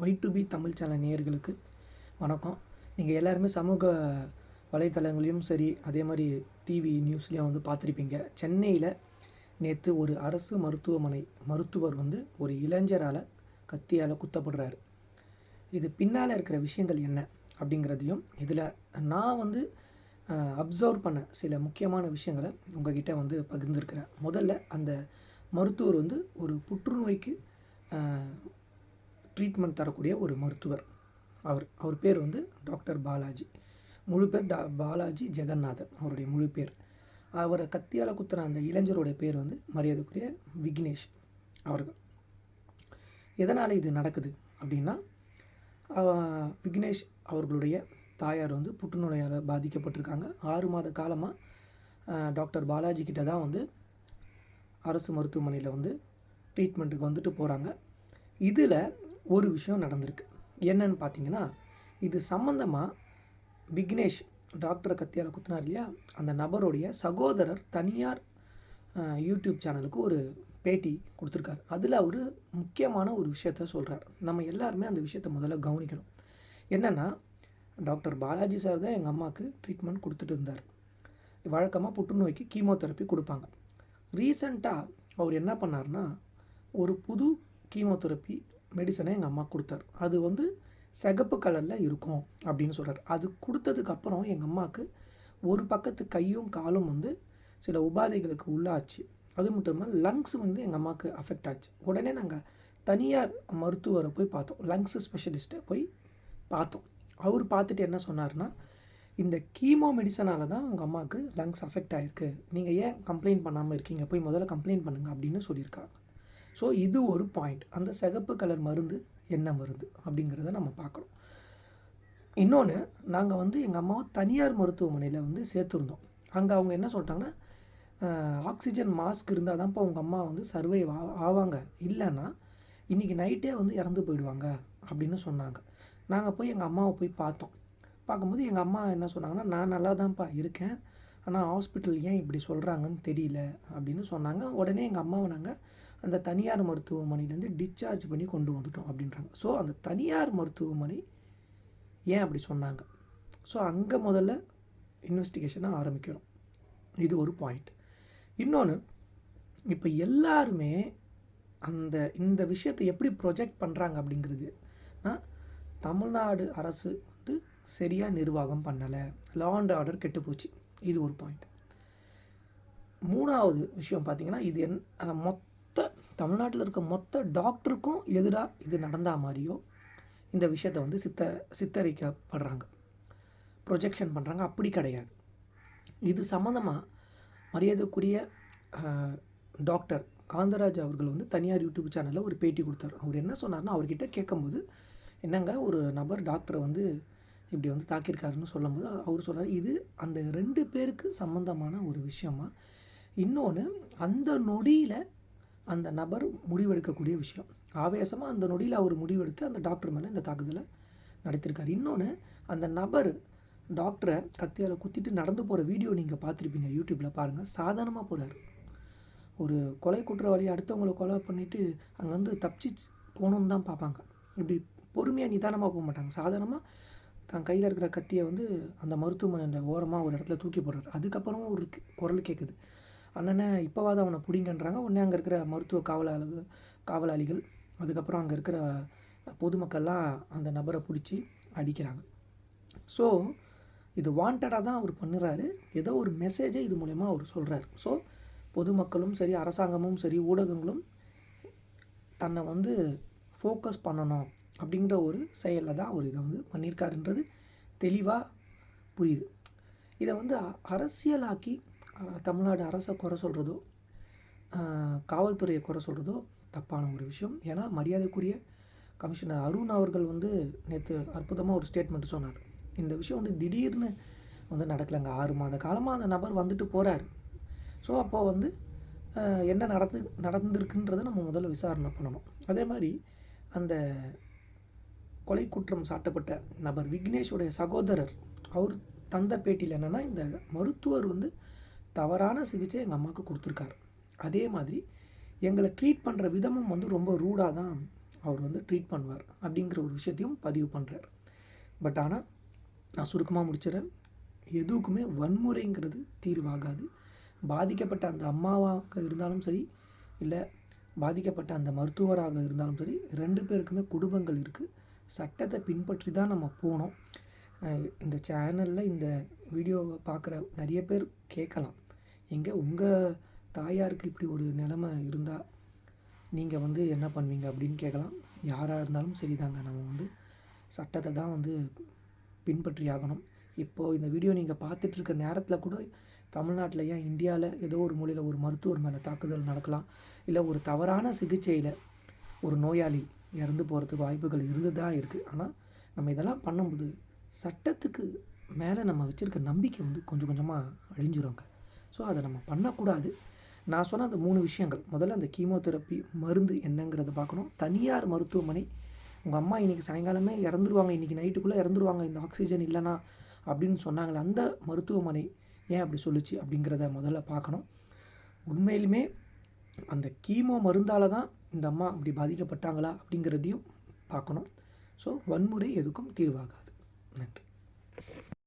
Y to B Tamil channel நேயர்களுக்கு வணக்கம். நீங்கள் எல்லாருமே சமூக வலைத்தளங்களையும் சரி அதே மாதிரி டிவி நியூஸ்லேயும் வந்து பார்த்துருப்பீங்க. சென்னையில் நேற்று ஒரு அரசு மருத்துவமனை மருத்துவர் வந்து ஒரு இளைஞரால் கத்தியால் குத்தப்படுறாரு. இது பின்னால் இருக்கிற விஷயங்கள் என்ன அப்படிங்கிறதையும் இதில் நான் வந்து அப்சர்வ் பண்ண சில முக்கியமான விஷயங்களை உங்ககிட்ட வந்து பகிர்ந்துருக்கிறேன். முதல்ல அந்த மருத்துவர் வந்து ஒரு புற்றுநோய்க்கு ட்ரீட்மெண்ட் தரக்கூடிய ஒரு மருத்துவர். அவர் அவர் பேர் வந்து டாக்டர் பாலாஜி. முழு பேர் டா பாலாஜி ஜெகநாதன் அவருடைய முழு பேர். அவரை கத்தியால் குத்துன அந்த இளைஞருடைய பேர் வந்து மரியாதைக்குரிய விக்னேஷ் அவர்கள். எதனால் இது நடக்குது அப்படின்னா விக்னேஷ் அவர்களுடைய தாயார் வந்து புற்றுநோயால் பாதிக்கப்பட்டிருக்காங்க. ஆறு மாத காலமாக டாக்டர் பாலாஜி கிட்ட தான் வந்து அரசு மருத்துவமனையில் வந்து ட்ரீட்மெண்ட்டுக்கு வந்துட்டு போகிறாங்க இதில் ஒரு விஷயம் நடந்திருக்கு. என்னன்னு பார்த்தீங்கன்னா இது சம்மந்தமாக விக்னேஷ் டாக்டரை கத்தியால் குத்தினார் இல்லையா? அந்த நபருடைய சகோதரர் தனியார் யூடியூப் சேனலுக்கு ஒரு பேட்டி கொடுத்துருக்காரு. அதில் அவர் முக்கியமான ஒரு விஷயத்த சொல்கிறார் நம்ம எல்லாருமே அந்த விஷயத்தை முதல்ல கவனிக்கணும். என்னென்னா டாக்டர் பாலாஜி சார் தான் எங்கள் அம்மாவுக்கு ட்ரீட்மெண்ட் கொடுத்துட்டு இருந்தார். வழக்கமாக புற்றுநோய்க்கு கீமோதெரப்பி கொடுப்பாங்க. ரீசண்டாக அவர் என்ன பண்ணார்னா ஒரு புது கீமோதெரப்பி மெடிசனை எங்கள் அம்மா கொடுத்தார். அது வந்து சிகப்பு கலரில் இருக்கும் அப்படின்னு சொல்கிறார் அது கொடுத்ததுக்கப்புறம் எங்கள் அம்மாவுக்கு ஒரு பக்கத்து கையும் காலும் வந்து சில உபாதைகளுக்கு உள்ளாச்சு. அது மட்டும் இல்லாமல் லங்ஸ் வந்து எங்கள் அம்மாவுக்கு அஃபெக்ட் ஆச்சு. உடனே நாங்கள் தனியார் மருத்துவரை போய் பார்த்தோம். லங்ஸ் ஸ்பெஷலிஸ்ட்டை போய் பார்த்தோம். அவர் பார்த்துட்டு என்ன சொன்னார்னா இந்த கீமோ மெடிசனால தான் உங்கள் அம்மாவுக்கு லங்ஸ் அஃபெக்ட் ஆகிருக்கு நீங்கள் ஏன் கம்ப்ளைண்ட் பண்ணாமல் இருக்கீங்க? போய் முதல்ல கம்ப்ளைண்ட் பண்ணுங்கள் அப்படின்னு சொல்லியிருக்காங்க. ஸோ இது ஒரு பாயிண்ட் அந்த சிகப்பு கலர் மருந்து என்ன மருந்து அப்படிங்கிறத நம்ம பார்க்குறோம் இன்னொன்று நாங்கள் வந்து எங்கள் அம்மாவை தனியார் மருத்துவமனையில் வந்து சேர்த்துருந்தோம். அங்கே அவங்க என்ன சொல்லிட்டாங்கன்னா ஆக்சிஜன் மாஸ்க் இருந்தால் தான்ப்பா உங்கள் அம்மா வந்து சர்வை ஆவாங்க. இல்லைன்னா இன்றைக்கி நைட்டே வந்து இறந்து போயிடுவாங்க அப்படின்னு சொன்னாங்க. நாங்கள் போய் எங்கள் அம்மாவை போய் பார்த்தோம். பார்க்கும்போது எங்கள் அம்மா என்ன சொன்னாங்கன்னா நான் நல்லா தான்ப்பா இருக்கேன். ஆனால் ஹாஸ்பிட்டல் ஏன் இப்படி சொல்கிறாங்கன்னு தெரியல அப்படின்னு சொன்னாங்க. உடனே எங்கள் அம்மாவை நாங்கள் அந்த தனியார் மருத்துவமனையிலேருந்து டிஸ்சார்ஜ் பண்ணி கொண்டு வந்துட்டோம் அப்படின்றாங்க. ஸோ அந்த தனியார் மருத்துவமனை ஏன் அப்படி சொன்னாங்க? ஸோ அங்கே முதல்ல இன்வெஸ்டிகேஷனை ஆரம்பிக்கணும். இது ஒரு பாயிண்ட் இன்னொன்று இப்போ எல்லாருமே அந்த இந்த விஷயத்தை எப்படி ப்ரொஜெக்ட் பண்ணுறாங்க அப்படிங்கிறது தமிழ்நாடு அரசு வந்து சரியாக நிர்வாகம் பண்ணலை. லா அண்ட் ஆர்டர் கெட்டு போச்சு. இது ஒரு பாயிண்ட் மூணாவது விஷயம் பார்த்தீங்கன்னா இது என் மொத்த தமிழ்நாட்டில் இருக்க மொத்த டாக்டருக்கும் எதிராக இது நடந்தா மாதிரியோ இந்த விஷயத்தை வந்து சித்த சித்தரிக்கப்படுறாங்க. ப்ரொஜெக்ஷன் பண்ணுறாங்க அப்படி கிடையாது. இது சம்மந்தமாக மரியாதைக்குரிய டாக்டர் காந்தராஜ் அவர்கள் வந்து தனியார் யூடியூப் சேனலில் ஒரு பேட்டி கொடுத்தார். அவர் என்ன சொன்னார்னா அவர்கிட்ட கேட்கும்போது என்னங்க ஒரு நபர் டாக்டரை வந்து இப்படி வந்து தாக்கியிருக்காருன்னு சொல்லும்போது அவர் சொல்கிறார் இது அந்த ரெண்டு பேருக்கு சம்மந்தமான ஒரு விஷயமா. இன்னொன்று அந்த நொடியில் அந்த நபர் முடிவெடுக்கக்கூடிய விஷயம். ஆவேசமாக அந்த நொடியில் அவர் முடிவெடுத்து அந்த டாக்டர் மேலே இந்த தாக்குதலை நடத்திருக்காரு. இன்னொன்று அந்த நபர் டாக்டரை கத்தியால் குத்திட்டு நடந்து போகிற வீடியோ நீங்கள் பார்த்துருப்பீங்க யூடியூப்பில் பாருங்கள் சாதாரணமாக போகிறார் ஒரு கொலை குற்றவாளி அடுத்தவங்களை கொலை பண்ணிவிட்டு அங்கேருந்து தப்பிச்சு போகணுன்னு தான் பார்ப்பாங்க. இப்படி பொறுமையாக நிதானமாக போக மாட்டாங்க. சாதாரணமாக தன் கையில் இருக்கிற கத்தியை வந்து அந்த மருத்துவமனையில் ஓரமாக ஒரு இடத்துல தூக்கி போடுறாரு. அதுக்கப்புறமும் ஒரு குரல் கேட்குது அண்ணனை இப்போவாது அவனை பிடிங்கன்றாங்க. உடனே அங்கே இருக்கிற மருத்துவ காவலாளர்கள் காவலாளிகள் அதுக்கப்புறம் அங்கே இருக்கிற பொதுமக்கள்லாம் அந்த நபரை பிடிச்சி அடிக்கிறாங்க. ஸோ இது வாண்டடாக தான் அவர் பண்ணுறாரு. ஏதோ ஒரு மெசேஜை இது மூலயமா அவர் சொல்கிறார் ஸோ பொதுமக்களும் சரி அரசாங்கமும் சரி ஊடகங்களும் தன்னை வந்து ஃபோக்கஸ் பண்ணணும் அப்படிங்கிற ஒரு செயலில் தான் அவர் இதை வந்து பண்ணியிருக்காருன்றது தெளிவாக புரியுது. இதை வந்து அ- அரசியலாக்கி தமிழ்நாடு அரசை குறை சொல்கிறதோ காவல்துறையை குறை சொல்கிறதோ தப்பான ஒரு விஷயம். ஏன்னா மரியாதைக்குரிய கமிஷனர் அருண் அவர்கள் வந்து நேற்று அற்புதமாக ஒரு ஸ்டேட்மெண்ட் சொன்னார். இந்த விஷயம் வந்து திடீர்னு வந்து நடக்கலைங்க. ஆறு மாத காலமாக அந்த நபர் வந்துட்டு போகிறார் ஸோ அப்போது வந்து என்ன நடந்து நடந்திருக்குன்றதை நம்ம முதல்ல விசாரணை பண்ணணும். அதே மாதிரி அந்த கொலை குற்றம் சாட்டப்பட்ட நபர் விக்னேஷுடைய சகோதரர் அவர் தந்த பேட்டியில் என்னென்னா இந்த மருத்துவர் வந்து தவறான சிகிச்சை எங்கள் அம்மாவுக்கு கொடுத்துருக்காரு. அதே மாதிரி எங்களை ட்ரீட் பண்ணுற விதமும் வந்து ரொம்ப ரூடாக தான் அவர் வந்து ட்ரீட் பண்ணுவார் அப்படிங்கிற ஒரு விஷயத்தையும் பதிவு பண்ணுறார் பட் ஆனால் நான் சுருக்கமாக முடிச்சிடறேன். எதுக்குமே வன்முறைங்கிறது தீர்வாகாது. பாதிக்கப்பட்ட அந்த அம்மாவாக இருந்தாலும் சரி இல்லை பாதிக்கப்பட்ட அந்த மருத்துவராக இருந்தாலும் சரி ரெண்டு பேருக்குமே குடும்பங்கள் இருக்குது சட்டத்தை பின்பற்றி தான் நம்ம போனோம் இந்த சேனலில் இந்த வீடியோவை பார்க்குற நிறைய பேர் கேட்கலாம் எங்கே உங்கள் தாயாருக்கு இப்படி ஒரு நிலமை இருந்தால் நீங்கள் வந்து என்ன பண்ணுவீங்க அப்படின்னு கேட்கலாம் யாராக இருந்தாலும் சரிதாங்க. நம்ம வந்து சட்டத்தை தான் வந்து பின்பற்றி ஆகணும். இப்போது இந்த வீடியோ நீங்கள் பார்த்துட்டு இருக்க நேரத்தில் கூட தமிழ்நாட்டில் ஏன் இந்தியாவில் ஏதோ ஒரு மூலையில் ஒரு மருத்துவர் மேலே தாக்குதல் நடக்கலாம்? இல்லை ஒரு தவறான சிகிச்சையில் ஒரு நோயாளி இறந்து போகிறதுக்கு வாய்ப்புகள் இருந்து தான் இருக்குது ஆனால் நம்ம இதெல்லாம் பண்ணும்போது சட்டத்துக்கு மேலே நம்ம வச்சுருக்க நம்பிக்கை வந்து கொஞ்சம் கொஞ்சமாக அழிஞ்சிருவாங்க ஸோ அதை நம்ம பண்ணக்கூடாது. நான் சொன்ன அந்த மூணு விஷயங்கள். முதல்ல அந்த கீமோதெரப்பி மருந்து என்னங்கிறத பார்க்கணும். தனியார் மருத்துவமனை. உங்கள் அம்மா இன்றைக்கி சாயங்காலமே இறந்துருவாங்க. இன்றைக்கி நைட்டுக்குள்ளே இறந்துருவாங்க. இந்த ஆக்சிஜன் இல்லைனா அப்படின்னு சொன்னாங்களே அந்த மருத்துவமனை ஏன் அப்படி சொல்லுச்சு அப்படிங்கிறத முதல்ல பார்க்கணும். உண்மையிலுமே அந்த கீமோ மருந்தால் தான் இந்த அம்மா அப்படி பாதிக்கப்பட்டாங்களா அப்படிங்கிறதையும் பார்க்கணும். ஸோ வன்முறை எதுக்கும் தீர்வாகாது. நன்றி.